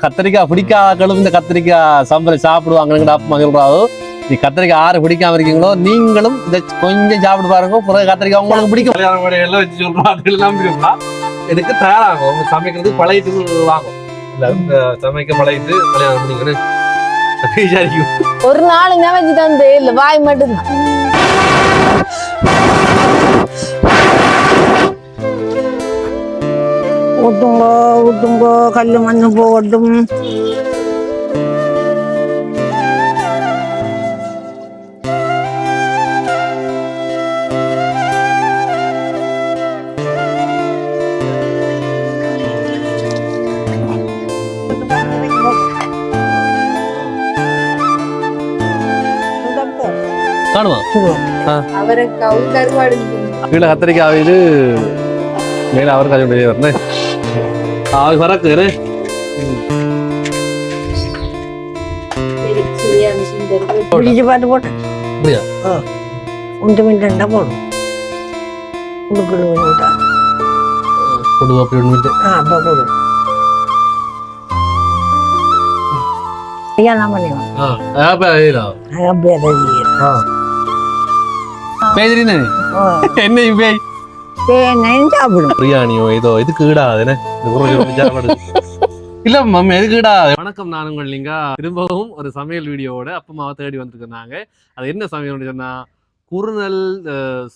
கத்திரிக்காய் பிடிக்காக்களும் இந்த கத்திரிக்காய் சம்பளை சாப்பிடுவாங்கன்னு அப்பா சொல்றாவோ நீ கத்திரிக்காய் ஆறு பிடிக்காம இருக்கீங்களோ நீங்களும் இதை கொஞ்சம் சாப்பிட்டு பாருங்க. பிறகு கத்திரிக்காய் உங்களுக்கு பிடிக்கும். எனக்கு தயாராகும். அவங்க சமைக்கிறதுக்கு பழகிட்டு வாங்கும். இல்ல சமைக்க பழகிட்டு கல்யாணம் பண்ணிக்கணும் ஒரு நாளுங்க வச்சு தந்து இல்ல வாய் மட்டும்தான். ஊட்டுங்கோ ஊட்டுங்கோ கல் மண்ணு போகட்டும். காணுமா? அவரைக்காவும் கருவாடு கீழே கத்திரிக்காய் இது மேலே அவர் கதை வெளியே வரணும் அது வரக்கு பிடிச்சு பாட்டு போட்டு அப்படியா? உண்டு மிண்டா போடும் உடுக்கடு பண்ணிட்டா கொண்டு அப்படி ஒன்று ஆ அப்போ இல்ல மம்மி எதுக்கு ஈடாது வணக்கம் நான் உங்கள் நீங்க திரும்பவும் ஒரு சமையல் வீடியோவோட அப்பமாவை தேடி வந்திருக்காங்க அது என்ன சமையல் சொன்னா குறுநல்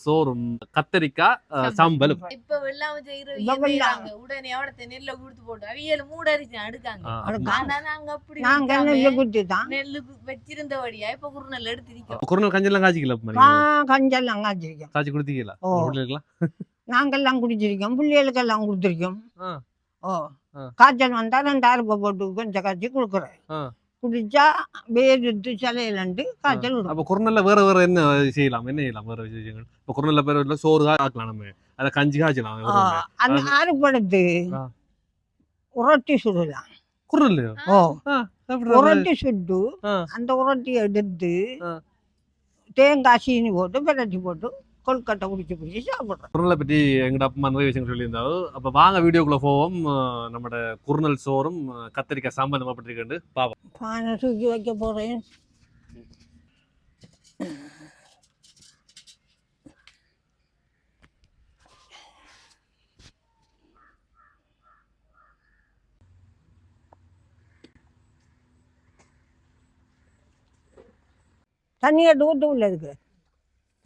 சோறும் கத்தரிக்காய் சம்பலும் இப்ப வெள்ளாம. செய்யறாங்க. உடனே அவடத்தை நெல்ல குடுத்து போட்டு அவியல் மூடரிச்சு அடுக்காங்க. ஆ, அடுக்கா. ஆனா நாங்க அப்படி நாங்க நெல்லு குத்தி தான். நெல்லு வச்சிருந்தபடியா இப்ப குறுநெல் எடுத்திருக்கோம் குறுநல் கஞ்செல்லாம் காய்ச்சிக்கல ஆ கஞ்செல்லாம் காய்ச்சிருக்கோம் காய்ச்சி கொடுத்தீங்களா. இருக்கலாம். நாங்கெல்லாம் குடிச்சிருக்கோம். பிள்ளைகளுக்கெல்லாம் கொடுத்துருக்கோம். காய்ச்சல் வந்தா ரெண்டாயிரம் ரூபாய் போட்டு கொஞ்சம் காய்ச்சி கொடுக்குறேன். குடிச்சா வேறுத்து சிலையிலண்டு காய்ச்சல் அப்ப குறுநல்ல வேற வேற என்ன செய்யலாம்? என்ன செய்யலாம்? வேற விஷயங்கள்? இப்ப குறுநல்ல பேர் இல்ல சோறு தான் ஆக்கலாம் நம்ம. அதை கஞ்சி காய்ச்சலாம். அந்த அறுப்படுத்து. உரட்டி சுடலாம். குறுநல் ஓ உரட்டி சுட்டு. அந்த உரட்டி எடுத்து. தேங்காய் சீனி போட்டு பிரட்டி போட்டு கொல்கட்டை குடிச்சு குடிச்சு சாப்பிடுறோம். குறுநலை பற்றி எங்கட அப்பா நிறைய விஷயங்கள் சொல்லியிருந்தாரு. அப்ப வாங்க வீடியோக்குள்ள போவோம். நம்மட குறுநல் சோறும் கத்திரிக்காய் சம்பந்தமா பட்டிருக்கேன் பாப்போம். பானை தூக்கி வைக்க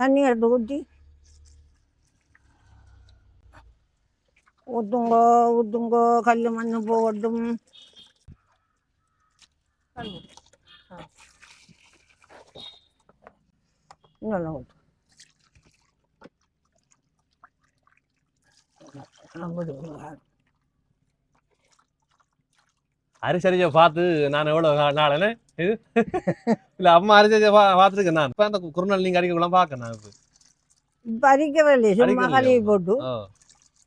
போறேன் தண்ணி எடுத்து ஊற்று உள்ள இருக்கு தண்ணி எடுத்து ஊற்றி ஊற்றுங்கோ ஊற்றுங்கோ கல் மண் போகட்டும் இன்னொன்று ஊற்று அப்படி அரிசரிஜை பார்த்து நான் எவ்வளவு நாளே இது? இல்ல அம்மா அரிசரிஜை பார்த்துருக்கேன் நான். இப்ப அந்த குறுநல் நீங்க அடிக்கலாம் பார்க்க நான் இப்ப. இப்போ அரிக்கிறதில்ல சும்மா அரிக்கிறதில்லையா? கழுவி போட்டு.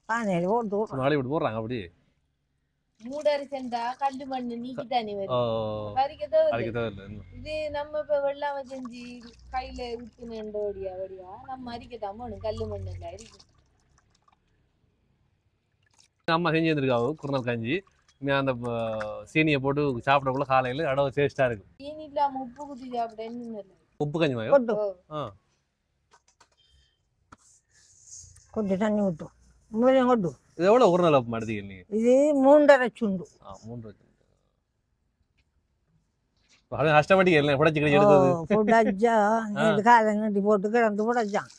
பானையில் போட்டு சும்மா நாளை விட்டு போடுறாங்க அப்படி. மூடரிச்சண்டா கல்லு மண்ணு நீக்கி ஓ வரும். இது நம்ம இப்ப வெள்ளாம செஞ்சு கையில ஊத்துனேன் வடியா வடியா நம்ம அரிக்கத்தான் போகணும் கல்லு மண்ணு அரிக்கும் அம்மா செஞ்சு வந்திருக்காவு குறுநல் கஞ்சி. அந்த சீனியை போட்டு சாப்பிடக்குள்ள காலையில அடவு டேஸ்டா இருக்கு. தீனி இல்லாம உப்பு குத்தி இல்லை கஞ்சி மாதிரி ஆ. கொட்டு தண்ணி ஊற்றும் மூலையும் கொட்டு. இது எவ்வளவு குறுநல் அப்பமா எடுத்தீங்க நீங்க இது மூன்றரை சுண்டு. ஆ, மூன்று வச்சு. அது கஷ்டப்பட்டு எல்லாம் புடைச்சு கிடச்சி எடுத்தது? புடச்சா காலை நீட்டி போட்டு கிடந்து புடச்சான்.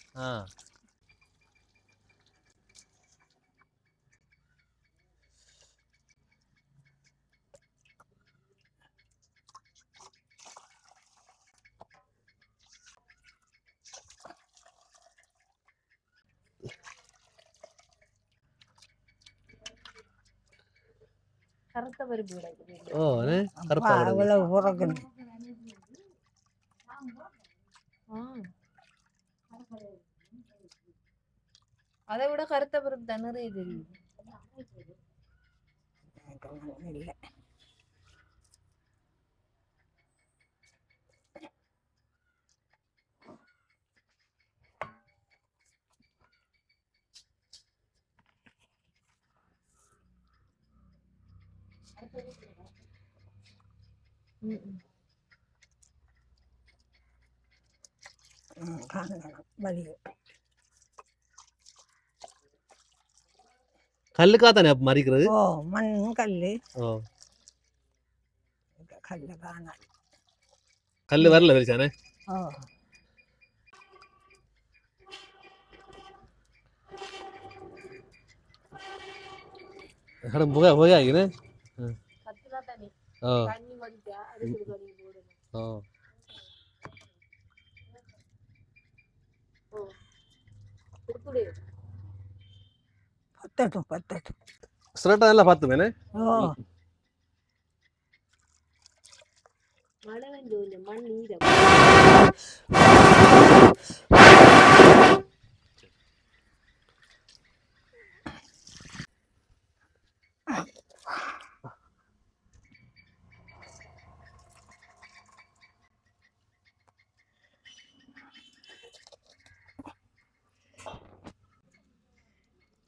ஓ அது கருப்பா. அவ்வளவு புறக்கணும் அதை விட கருத்த பருப்பு தான் நிறைய தெரியுது இல்லை ம், ம். ம், காணலாம் வழி கல்லுக்கா தானே அப்ப மறிக்கிறது ஓ மண் கல் ஓ கல்ல காணாது கல்லு வரல வரிச்சானே ஓ கடன் புகை புகையாகினே பத்துரூபா பத்தட்டும் பத்தட்டும். ஸ்ட்ரெட்டாக நல்லா பார்த்துமேனே மழை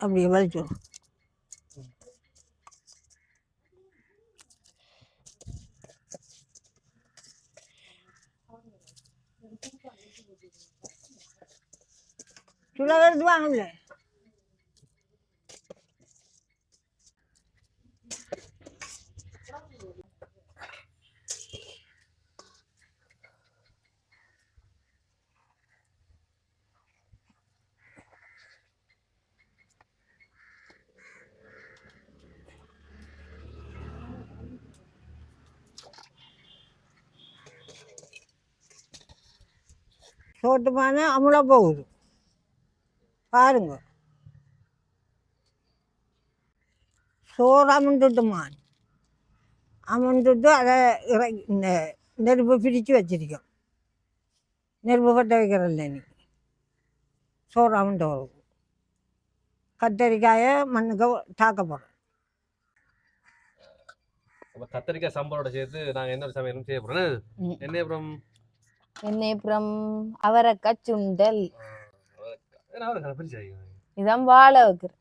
வந்து இல்லை மண் ஈரம் அப்படியே வலிச்சிடும் சுட வருதுவாங்கல்ல சோட்டுமான அமுல போகுது. பாருங்க. சோறு அமுண்டுட்டுமான் அமுண்டுட்டு அதை இறக்கி இந்த நெருப்பு பிரித்து வச்சிருக்கோம். நெருப்பு பட்ட வைக்கிறல்ல நீ. சோறு அமுண்டு வரும் கத்தரிக்காயை மண்ணுக்கு தாக்க போகிறோம் கத்தரிக்காய் சாம்பாரோட சேர்த்து நாங்க என்ன சமையலும் செய்ய போறோம். ம். என்ன அப்புறம் என்ன அப்புறம் அவரைக்காய் சுண்டல். இதான் வாழை வைக்கிறேன்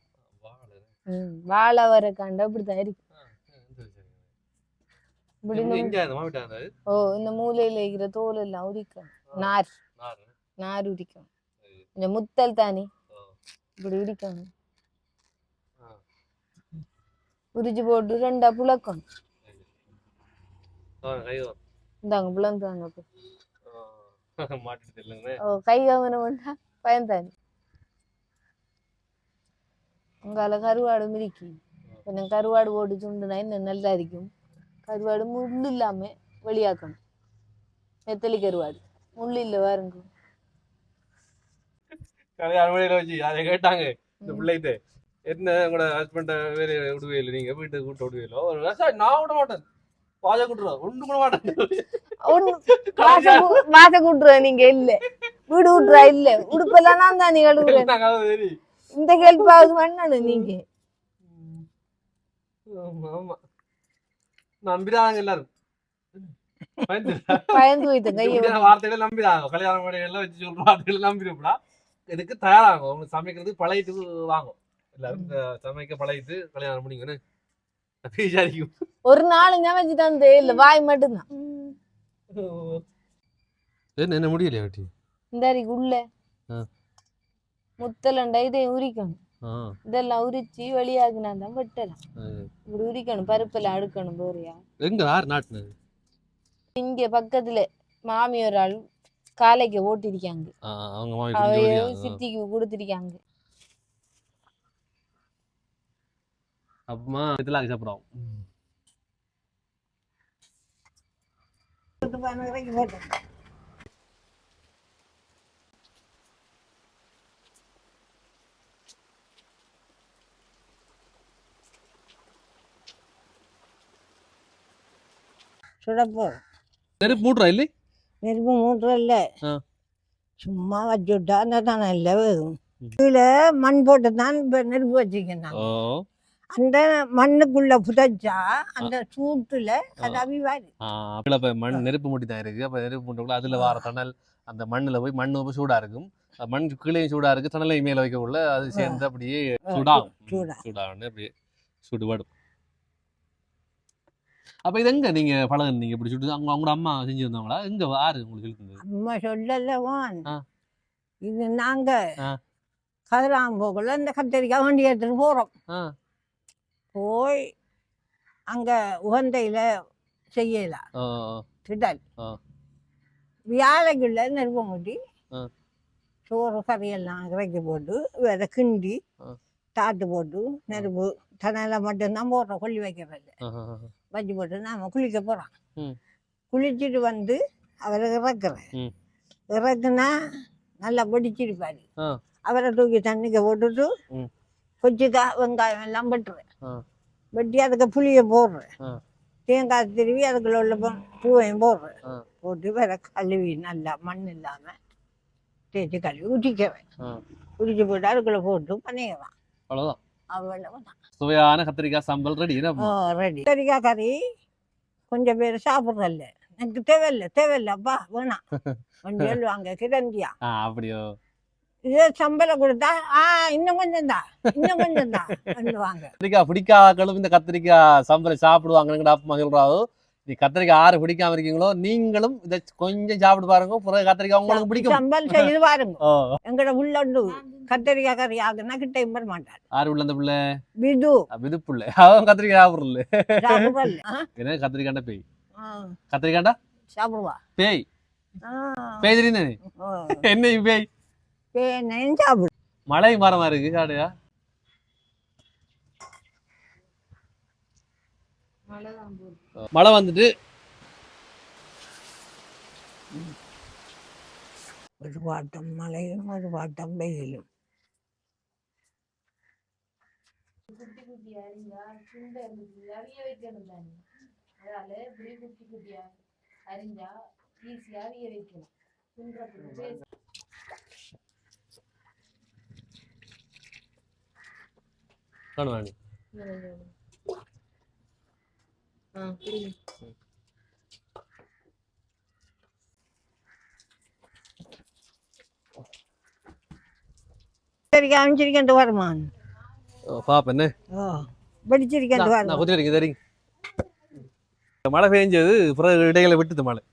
ம் வாழை அவரைக்காண்டா இப்படிதான் இருக்கு. ஓ இந்த மூலையில இருக்கிற தோல் எல்லாம் உரிக்கணும் நார். நார். உரிக்கணும் இந்த முத்தல் தானே. இப்படி உரிக்கணும். உரிச்சு போட்டு ரெண்டா புழக்கணும். இந்தாங்க புலந்தாங்க மாட்டிட்டு இல்லைங்க ஓ கை கவனம் பண்ணா பயந்தானே. உங்கால கருவாடு மிதிக்கி. கொஞ்சம் கருவாடு போட்டு சுண்டுனா இன்னும் நல்லா இருக்கும் கருவாடு முள் இல்லாம வெளியாக்கணும். நெத்தலி கருவாடு. முள் இல்லை பாருங்க. மணியில வச்சு அதை கேட்டாங்க இந்த பிள்ளைகிட்ட என்ன உங்களோட ஹஸ்பண்ட வேற விடுவே இல்லை நீங்க? வீட்டுக்கு கூட்ட விடுவீங்களோ நான் விட மாட்டேன். பாஜ கூட்டுறோம் ஒன்று கூட மாட்டேன். வாச கூட்டுற நீங்க இல்ல. வீடு விட்டுறா இல்ல. உடுப்பெல்லாம் நான் தான் நீ கழுவுறேன் நாங்க இந்த ஹெல்ப்பாவது பண்ணணும் நீங்க. நம்பிடாங்க எல்லாரும். பயந்து பயந்து போயிட்ட கையை வார்த்தைகளை நம்பிடாங்க கல்யாண மணிகள்லாம் வச்சு சொல்ற வார்த்தைகளை நம்பிடுப்பா இதுக்கு தயாராகும். அவங்க சமைக்கிறதுக்கு பழகிட்டு வாங்கும். எல்லாரும் சமைக்க பழகிட்டு கல்யாணம் பண்ணிக்கணும் விசாரிக்கும் ஒரு நாள் ஞாபகம் தந்தே இல்ல. வாய் மட்டும்தான். என்ன என்ன முடியலையா வெட்டி இந்த உள்ள. முத்தலண்டா இதையும் உரிக்கணும். இதெல்லாம் உரிச்சு வெளியாகினா தான் வெட்டலாம். இப்படி உரிக்கணும் பருப்பெல்லாம் அடுக்கணும் போறியா? எங்க யார் நாட்டுனது? இங்க பக்கத்துல மாமி ஒரு ஆள் காலைக்கு ஓட்டிருக்காங்க அவங்க. சித்திக்கு கொடுத்திருக்காங்க. அப்புறமா இதெல்லாம் சாப்பிடுவோம் இறக்கி போட்டோம் சுடப்போ. நெருப்பு மூட்டுறா இல்லை? நெருப்பு மூட்டுற இல்லை. சும்மா வச்சுட்டா அந்த தானே இல்லை. கீழே மண் போட்டு தான் இப்போ நெருப்பு வச்சுக்கணும் அந்த மண்ணுக்குள்ள புதைச்சா அந்த சூட்டுல அது அவிவாது. ஆ அப்படி அப்ப மண் நெருப்பு மூட்டி தான் இருக்கு. அப்ப நெருப்பு மூட்டக்குள்ள அதுல வார தணல் அந்த மண்ணுல போய் மண்ணு போய் சூடா இருக்கும். மண் கீழே சூடா இருக்கு தணலை மேல வைக்கக்குள்ள அது சேர்ந்து அப்படியே சூடாகும் சூடா. சூடாகும் அப்படியே சுடுபடும். அப்ப இது எங்க நீங்க பழகுனீங்க? இப்படி சுட்டு அவங்க அவங்களோட அம்மா செஞ்சிருந்தாங்களா எங்க ஆறு உங்களுக்கு இழுத்தது அம்மா சொல்லலவான். இது நாங்க. கதிராம்போக்குள்ள இந்த கத்திரிக்காய் வண்டி எடுத்துட்டு போறோம். போய் அங்க உகந்தையில செய்யலாம் ஓ, திடல். வியாழைக்குள்ள நெருப்பம் ஊட்டி ஆ. சோறு கறியெல்லாம் இறக்கி போட்டு வேற கிண்டி. தாட்டு போட்டு நெருப்பு தனையில மட்டும்தான் போடுறோம் கொல்லி வைக்கிறது. வச்சு போட்டு நாம குளிக்க போறோம் ம். குளிச்சுட்டு வந்து அவரை இறக்குறேன். இறக்குனா நல்லா பிடிச்சிருப்பாரு. அவரை தூக்கி தண்ணிக்க போட்டுட்டு ம். கொச்சிக்காய் வெங்காயம் எல்லாம் ஆ. வெட்டி அதுக்கு புளியை போடுறேன். தேங்காய் திருவி அதுக்குள்ள உள்ள பூவையும் போடுறேன். போட்டு வேற கழுவி நல்லா மண் இல்லாம தேய்ச்சி கழுவி ஊற்றிக்குவேன் ஆ. உரிச்சு போட்டு அதுக்குள்ள போட்டு பண்ணிக்குவேன் அவ்வளவுதான். அவ்வளவுதான். சுவையான கத்திரிக்காய் சாம்பல் ரெடி ரெடி கறிக்காய் கறி கொஞ்சம் பேர் சாப்பிட்றல்ல எனக்கு தேவையில்லை தேவையில்லப்பா வேணாம். சொல்லுவாங்க கிடந்தியா? அப்படியோ. இதே சம்பளம் கொடுத்தா ஆ இன்னும் கொஞ்சம் தான் இன்னும் கொஞ்சம் தான் கத்திரிக்காய் பிடிக்காக்களும் இந்த கத்திரிக்காய் சாம்பலை சாப்பிடுவாங்கன்னு அப்பா சொல்றாரு. நீ கத்திரிக்காய் ஆறு பிடிக்காம இருக்கீங்களோ நீங்களும் இதை கொஞ்சம் சாப்பிட்டு பாருங்க பிறகு கத்திரிக்காய் உங்களுக்கு பிடிக்கும். சம்பல் செய்து பாருங்க. எங்கட உள்ளண்டு கத்தரிக்காய் கறி ஆகுனா கிட்ட இம்பர் மாட்டார். ஆறு உள்ள அந்த பிள்ளை? விது. விதுப்புள்ள அவன் கத்திரிக்காய் சாப்பிடல என்ன கத்திரிக்காண்டா பேய்? கத்திரிக்காண்டா சாப்பிடுவா. பேய். பேய் தெரியுது என்ன பேய்? பேனையும் சாப்பிடு மழை மரமா இருக்கு காடையா மழை வந்துட்டு. ஒரு பாட்டம் மழையும் ஒரு பாட்டம் வெயிலும். குட்டி குட்டி அரிஞ்சா சுண்டை இருந்துச்சு அவிய வைக்கணும் தானே அதனால இப்படி குட்டி குட்டியா அரிஞ்சா ஈஸியா அவிய வைக்கலாம் புரியுது கத்தரிக்காய் அமைச்சிருக்கேன் வருமான் பாப்ப என்ன ஓ படிச்சிருக்கேன் நான் அடிக்க சரிங்க மழை பெஞ்சது பிறகு இடையில விட்டுது மழை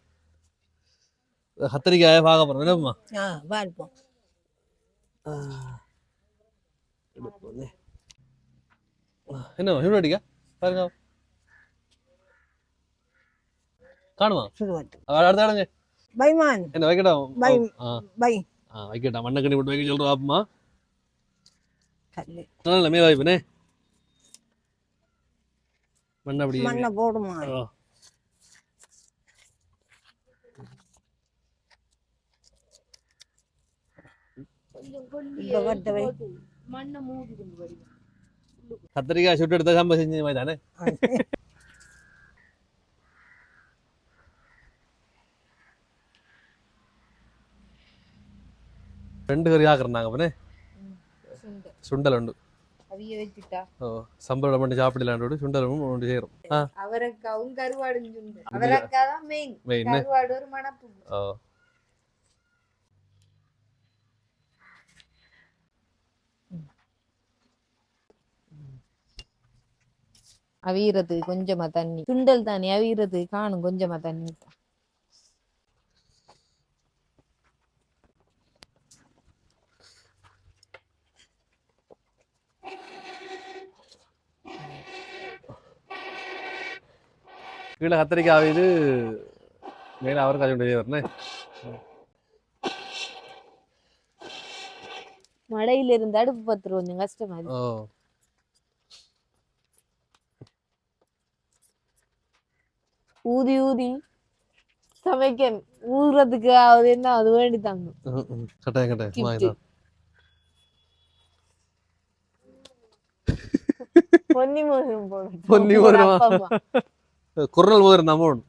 கத்திரிக்காய பார்க்க போறோம் என்னம்மா ஆ பார்ப்போம் என்ன அடிக்கா? பாருங்க. காணுமா? அடுத்த இடங்க பைமான். என்ன வைக்கட்டும் பை பை. ஆ வைக்கட்டா. மண்ணை கண்ணி போட்டு வைக்க சொல்றோம் ஆப்புமா. கல்லு. நல்ல மேல வைப்பனே. மண்ணை அப்படி மண்ணை போடுமா? மண்ணை மூடிடுங்க வடிவம் கத்திரிக்காய் சுட்டு எடுத்த சாம்பார் செஞ்ச மாதிரி தானே ரெண்டு கறி ஆக்குறோம் நாங்கள் அப்பனே சுண்டை சுண்டல் உண்டு அவிய வச்சுட்டா ஓ சம்பளம் மட்டும் சாப்பிடலான்னு சுண்டலும் ஒன்று செய்கிறோம் ஆ அவரைக்காவும் கருவாடும் சுண்டு அவரைக்காய் தான் மெயின் மெயின் கருவாடு ஒரு மணப்பு ஓ அவியறதுக்கு கொஞ்சமா தண்ணி. சுண்டல் தானே அவியறதுக்கு காணும் கொஞ்சமா தண்ணி. கீழே கத்திரிக்காய் இது மேலே அவருக்கு அது ஒன்று வரனே. மழையில இருந்து அடுப்பு பத்துரு கொஞ்சம் கஷ்டமா இருக்கு ஓ ஊதி ஊதி சமைக்க ஊறுறதுக்கு அது என்ன அது வேண்டி தாங்க ம், ம். கட்டாயம் கட்டாயம். Gift. வாங்கிதான் பொன்னி மோதிரம் போடும் பொன்னி மோதிரமா? குர்னல் மோதிரம் தான் போடணும்.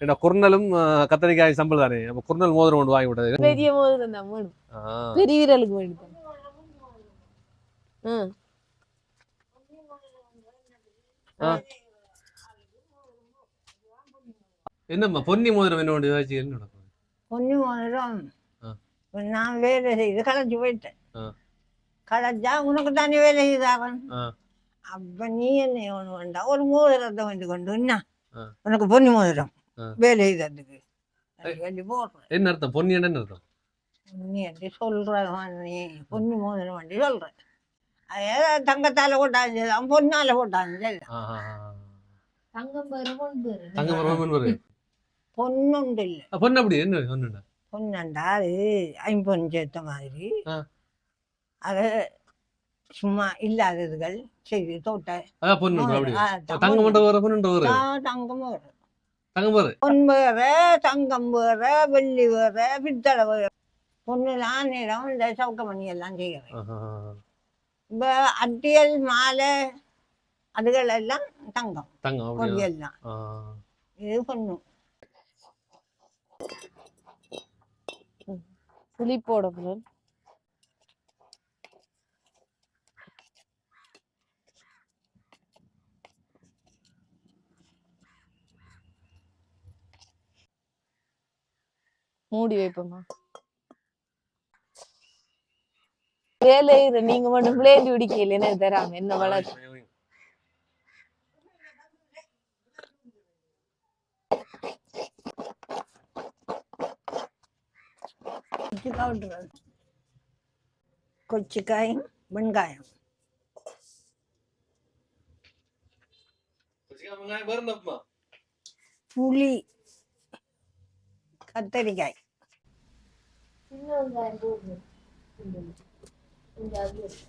ஏன்னா குர்னலும் ஆ, கத்திரிக்காய் சம்பல் தானே? அப்போ குர்னல் மோதிரம் ஒன்று வாங்கி விட்டது. பெரிய மோதிரம் தான் ஆ. பெரிய விரலுக்கு வேண்டி தான் ம் என்னம்மா பொன்னி மோதிரம் என்ன ஒன்று வச்சு என்ன நடக்கும் பொண்ணு மோதிரம். நான் வேலை செய்து களைச்சு போயிட்டேன். களைச்சா உனக்கு தானே வேலை செய்தாரன் ஆ. அப்ப நீ என்ன ஒண்ணு வேண்டாம் ஒரு மோதிரத்தை வந்து கொண்டு ஆ. உனக்கு பொன்னி மோதிரம். வேலை செய்ததுக்கு. என்ன அர்த்தம்? பொன்னி என்ன அர்த்தம்? நீ அப்படி சொல்ற நீ பொன்னி மோதிரம் வண்டி சொல்ற அதே தங்கத்தால போட்டாங்க சரி, ஆ. தங்கம் பேரு பொன் பேரு பொண்ணுண்டு இல்ல பொண்ணு அப்படி என்ன ஒண்ணுண்டா பொண்ணண்டா அது ஐம்பொன் சேர்த்த மாதிரி. அது சும்மா இல்லாததுகள் செய்து தோட்ட. அதான் பொண்ணு அப்படி. ஆ, தங்க மட்டும் வர பொண்ணு வரு ஆ, தங்கம் வேற. தங்க பாரு பொன் வேற தங்கம் வேற வெள்ளி வேற பித்தளை வேற. பொண்ணுலாம் நிறம் இந்த சவுக்கமணி எல்லாம் செய்கிறேன். இப்போ அட்டியல் மாலை அதுகள் எல்லாம் தங்கம் தங்கம் ஆ. இது பொண்ணு. புளி போடணும் மூடி வைப்போமா? வேலை நீங்க மட்டும் பிளேண்ட் பிடிக்கல எனக்கு தராம என்ன வளர்ச்சி கொச்சிக்காய் விட்டுறது கொச்சிக்காயும் வெங்காயம் வேற என்னப்பா புளி கத்தரிக்காய் சின்ன வெங்காயம் போடுங்க கொஞ்சம் அது கொஞ்சம் கத்தரிக்காய்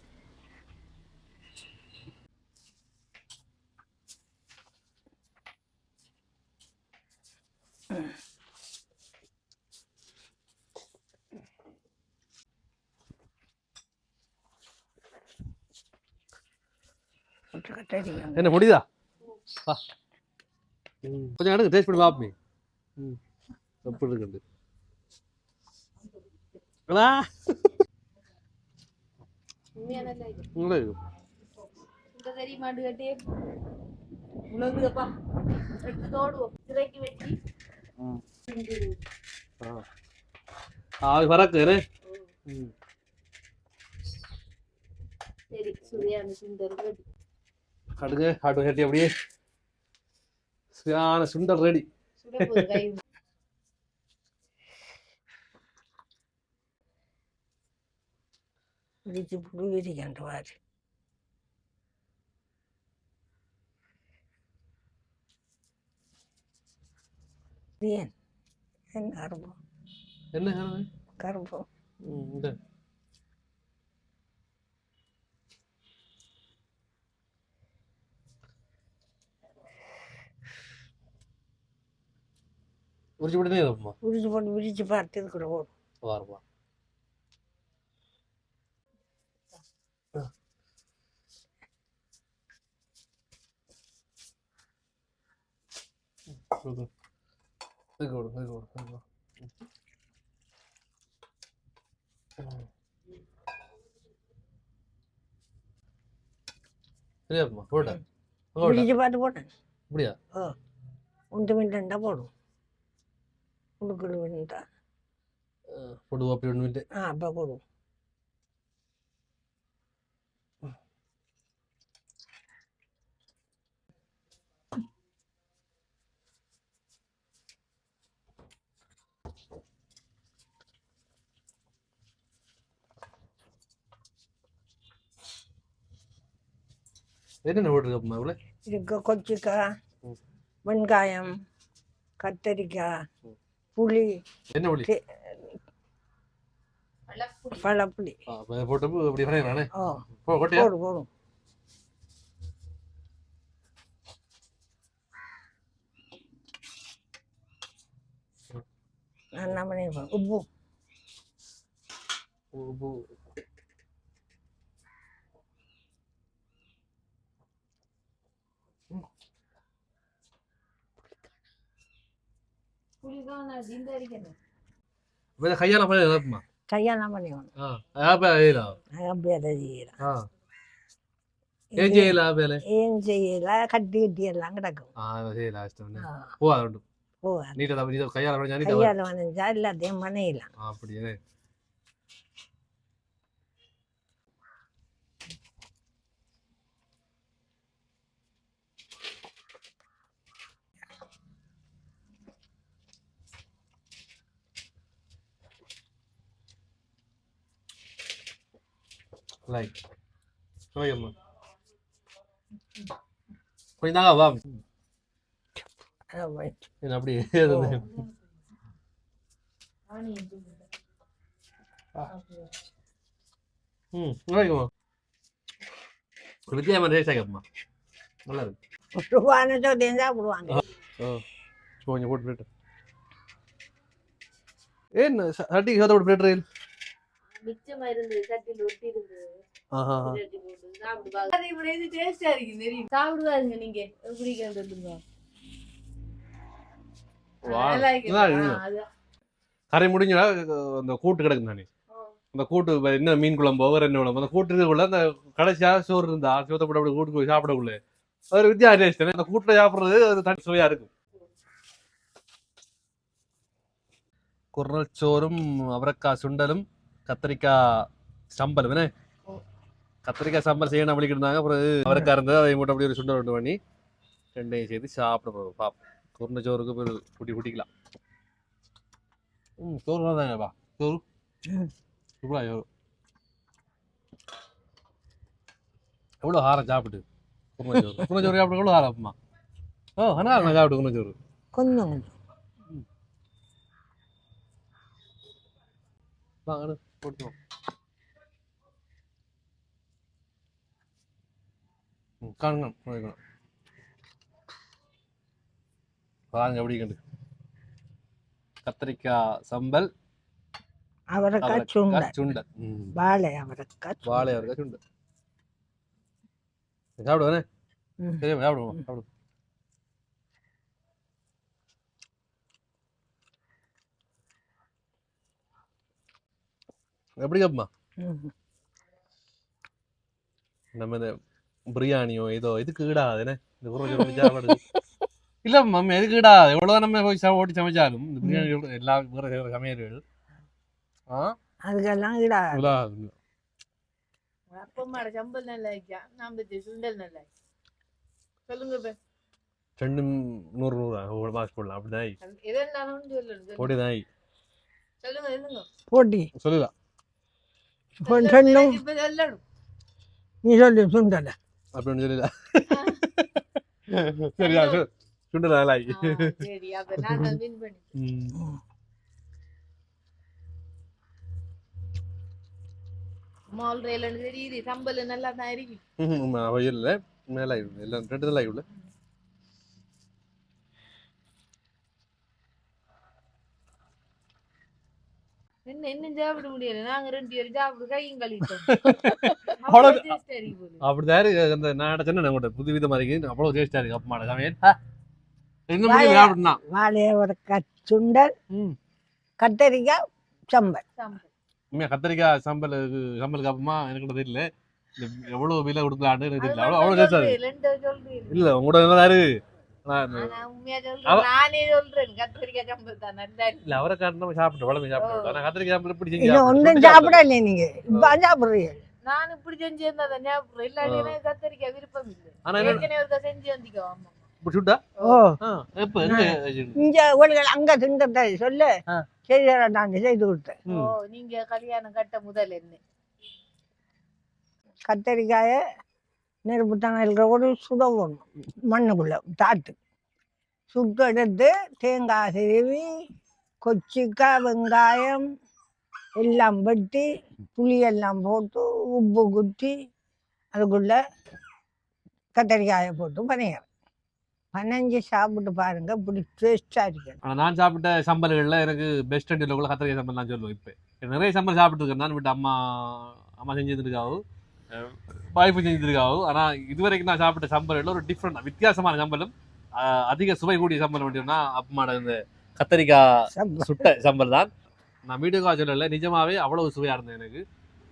என்ன முடியுதா? வா. கொஞ்சம் எடுங்க டேஸ்ட் பண்ணி பாப்பமே. ம். எப்படி இருக்குது ஆவி என்ன? ம். சரி சுவையான சுந்தர் ரெடி கடுங்க ஆட்டு கட்டி அப்படியே. சரியான சுண்டல் ரெடி விரிச்சு புளி விரிக்கண்டுவார் ஏன்? என்ன கரும்பம் என்ன ம், இந்த. உரிச்சு விட்டுனே இருப்போமா விரிச்சு போட்டு விரிச்சு பார்த்து இது கூட போடும் வாரமா இது போடு இது போடு இது போடு சரியாப்பா போட்டேன் போட்டேன் விரிச்சு பார்த்து போட்டேன் அப்படியா ஓ உண்டு மிண்டா போடும் உடுக்குடு மிண்டா போடுவோம் அப்படி ஒன்று ஆ அப்போ போடும் என்னென்ன போட்டுருக்கப்பா இவ்வளோ இதுக்கு கொச்சிக்காய் ம். வெங்காயம் கத்தரிக்காய் புளி என்ன புளி தே- பழப்புளி ஆ, அப்ப போட்டு இப்படி பண்ணி நானே ஓ போ கொட்டையா போடும் போடும் நான் என்ன பண்ணிருப்பேன் உப்பு உப்பு புளிதான் நான் இந்த அடிக்கணும். வேற கையால பண்ணி நினைப்புமா கையாலாம் பண்ணிக்கணும். ஆ ஆப்பா ஏலா? அப்படியே செய்யலாம் ஆ. ஏன் செய்யல கட்டி கட்டி எல்லாம் கிடக்கும். ஆ செய்யல இஷ்டம் ஆ, போ அது ஓ நீட்டா தான் நீட்டா கையால பண்ணி நீட்டா கையால் லைக் சுவையம்மா கொஞ்சம் தாங்க வா. என்ன அப்படி ம் சுவைக்குமா வித்தியாசமா டேஸ்ட் ஆகிப்பா நல்லா இருக்கு ரூபான்னு கொஞ்சம் போட்டு ஏன் போட்டு மிச்சமா இருந்து சட்டியில் ஒட்டி இருந்து ஆஹா. இல்லாட்டி போட்டு சாப்பிடுவாங்க அது இப்படி இது டேஸ்டா இருக்கு தெரியும். சாப்பிடுவாருங்க நீங்க. எப்படி அது- கரை முடிஞ்சா அந்த கூட்டு கிடக்கு தானே அந்த கூட்டு என்ன மீன் குழம்போ வேற என்ன குழம்பு அந்த கூட்டுக்குள்ள அந்த கடைசியா சோறு இருந்தா சோத்தை போட்டு அப்படி கூட்டு போய் சாப்பிடக்குள்ள. ஒரு வித்தியாச டேஸ்ட் அந்த கூட்டுல சாப்பிடுறது அது தனி சுவையா இருக்கும். குரல் சோறும் அவரக்காய் சுண்டலும் கத்திரிக்காய் சம்பல். என்ன? கத்திரிக்காய் சம்பல் செய்யணும் அப்படி இருந்தாங்க அப்புறம் அவரைக்காய் இருந்தது. அதை மட்டும் அப்படியே ஒரு சுண்டல் ரெண்டு பண்ணி ரெண்டையும் சேர்த்து சாப்பிட போகிறோம் பாப் குருணை சோறுக்கு போய் குட்டி குட்டிக்கலாம். ம் சோறு தாங்கப்பா சோறு? சூப்பரா சோறு. எவ்வளோ ஹாரம் சாப்பிட்டு? குருணை சோறு. குருணை சோறு சாப்பிட்டு எவ்வளோ ஹாரம்மா ஓ ஆனால் நான் சாப்பிட்டு குருணை சோறு? கொஞ்சம். கொஞ்சம் வாங்க போட்டுருவோம். ம் காணுங்க வைக்கணும் பாருங்க எப்படி கண்டு கத்திரிக்காய் சம்பல் அவரைக்காய் சுண்டல். சுண்டல். வாழை அவரைக்காய். வாழை அவரைக்காய் சுண்டல். சாப்பிடுவானே ம். சரி சாப்பிடுவோம். சாப்பிடு எப்படி கப்பமா? ம். நம்ம இந்த பிரியாணியோ ஏதோ இதுக்கு ஈடாது என்ன? இந்த சாப்பாடு இல்ல மம்மி எதுக்கு ஈடாது எவ்வளவு நம்ம போய் ஓட்டி சமைச்சாலும் இந்த பிரியாணி எல்லா வேற வேற சமையல்கள். ஆ? அதுக்கெல்லாம் அப்பம்மாட சம்பல் நல்லா இருக்கா? சுண்டல் நல்லா. சொல்லுங்க நூறு நூறு ஒரு போடலாம். அப்படிதான் சொல்லுங்க போட்டி. சொல்லலாம் பொன் சொன்னும் இப்ப சொல்லணும் நீ சொல்லு சுண்டலை அப்படின்னு சொல்லல சரியா சு- சுண்டல் நல்லா ஆயி. ஆ, சரி அப்ப நான் வின் பண்ணி ம். மால் ரயில்னு தெரியுது சம்பல் நல்லா தான் இருக்கு ம்ஹும். ஆமா, அவ இல்ல மேல ஆயிடுது எல்லாம் ரெண்டு தான் ஆயிடுல என்ன சாப்பிட முடியல. நாங்க ரெண்டு பேரும் சாப்பிட கையும் போல. அப்படிதான் இருக்கு. அந்த நான் சொன்னேன் உங்கள்ட்ட புது விதமா இருக்கு. அவ்வளவு டேஸ்டா இருக்கு. அப்பமாட சமையல் ஆ. இன்னும் வாழை- முடியல சாப்பிட்டுனா வாழை அவரைக்காய் சுண்டல் ம். கத்தரிக்காய் சம்பல். உண்மையா கத்திரிக்காய் சம்பல் சம்பலுக்கு அப்புறமா எனக்கு தெரியல. எவ்வளவு விலை கொடுக்கலான்னு எனக்கு தெரியல. அவ்வளவு அவ்வளவு. இல்ல உங்களோட அவரை காரணம் சாப்பிட்டு வளமை சாப்பிட்டு கத்திரிக்காய் சாப்பிட்டு- ஒன்றும். சாப்பிடல நீங்க. இப்ப சாப்பிடுறீங்க. நான் இப்படி செஞ்சு இருந்தா தான் ஞாபகம் இல்லாட்டி ஆ. எனக்கு கத்திரிக்காய் விருப்பம் இல்லை. ஆனா ஏற்கனவே ஒருக்கா செஞ்சு வந்திக்கோ ஆமா சுட்டா? ஓ. எப்ப இங்க அங்க திண்டத்தை சொல்லு ஆ. செய்த நான் செய்து கொடுத்தேன். ஓ நீங்க கல்யாணம் கட்ட முதல் என்ன? கத்தரிக்காயை நெருப்பு தணல்கிற ஒரு சுடணும் மண்ணுக்குள்ளே தாட்டு. சுட்டு எடுத்து தேங்காய் திருவி கொச்சிக்காய் வெங்காயம் எல்லாம் வெட்டி புளியெல்லாம் போட்டு உப்பு குத்தி அதுக்குள்ள கத்தரிக்காயை போட்டு பனையாரம் பனஞ்சு சாப்பிட்டு பாருங்க. இப்படி டேஸ்டாக இருக்கு. ஆனா நான் சாப்பிட்ட சம்பல்களில் எனக்கு பெஸ்ட் அண்டியில் கூட கத்திரிக்காய் சம்பல் நான் சொல்லுவேன் இப்போ நிறைய சம்பல் சாப்பிட்டுருக்கேன். நான் விட்டு அம்மா அம்மா செஞ்சதுக்காகவும். வாய்ப்பு செஞ்சு தந்துருக்காவு ஆனா இதுவரைக்கும் நான் சாப்பிட்ட சம்பல்கள் ஒரு டிஃப்ரெண்ட் வித்தியாசமான சம்பலும் ஆஹ் அதிக சுவை கூடிய சம்பல் அப்படின்னா அம்மாட இந்த கத்திரிக்காய் சுட்ட சம்பல் தான் நான் வீடியோக்காக சொல்லல நிஜமாவே அவ்வளவு சுவையா இருந்தது எனக்கு.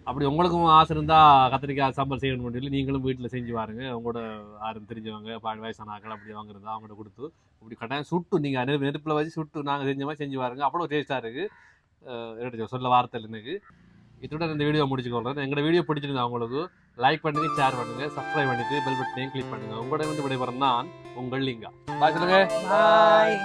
அப்படி உங்களுக்கும் ஆசை இருந்தா கத்திரிக்காய் சம்பல் செய்யணும் சொல்லி நீங்களும் வீட்டில் செஞ்சு பாருங்க உங்களோட யாரும் தெரிஞ்சவங்க பாடி வயசான ஆட்கள் அப்படி வாங்குறது அவங்கள்ட்ட கொடுத்து. இப்படி கட்டாயம் சுட்டு நீங்க நெருப்பு நெருப்புல வச்சு சுட்டு நாங்க செஞ்ச மாதிரி செஞ்சு பாருங்க அவ்வளோ டேஸ்டா இருக்கு. அஹ் என்னட்ட சொல்ல வார்த்தை எனக்கு. இத்துடன் இந்த வீடியோ முடிச்சுக்கொள்றேன் எங்களோட வீடியோ பிடிச்சிருந்தா உங்களுக்கு லைக் பண்ணுங்க ஷேர் பண்ணுங்க சப்ஸ்கிரைப் பண்ணிட்டு பெல் பட்டனையும் கிளிக் பண்ணுங்க. உங்களோட வந்து விடைபெறும் நான் உங்கள் லிங்கா. பாய் சொல்லுங்க. பாய்